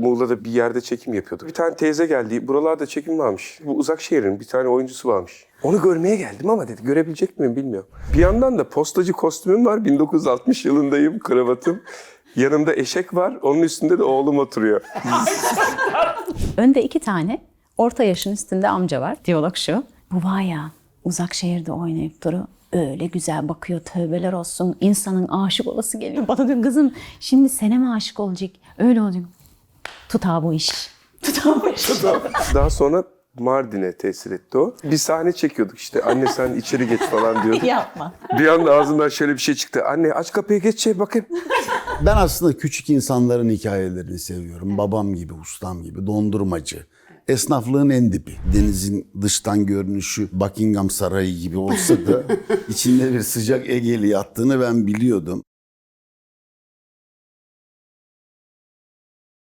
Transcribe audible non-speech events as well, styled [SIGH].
Muğla'da bir yerde çekim yapıyorduk. Bir tane teyze geldi. Buralarda çekim varmış. Bu uzak şehrin bir tane oyuncusu varmış. Onu görmeye geldim ama dedi görebilecek miyim bilmiyorum. Bir yandan da postacı kostümüm var. 1960 yılındayım kravatım. Yanımda eşek var. Onun üstünde de oğlum oturuyor. [LAUGHS] Önde iki tane orta yaşın üstünde amca var. Diyalog şu. Bu var ya uzak şehirde oynayıp duru öyle güzel bakıyor tövbeler olsun. İnsanın aşık olası geliyor. Bana diyor kızım şimdi sene mi aşık olacak? Öyle olacak. Tut ha bu iş. [LAUGHS] Tut ha bu iş. Daha sonra Mardin'e tesir etti o. Bir sahne çekiyorduk işte. Anne sen içeri geç falan diyorduk. Yapma. Bir anda ağzından şöyle bir şey çıktı. Anne aç kapıyı geç şey bakayım. Ben aslında küçük insanların hikayelerini seviyorum. Babam gibi, ustam gibi, dondurmacı. Esnaflığın en dibi. Denizin dıştan görünüşü Buckingham Sarayı gibi olsa da [LAUGHS] içinde bir sıcak Egeli yattığını ben biliyordum.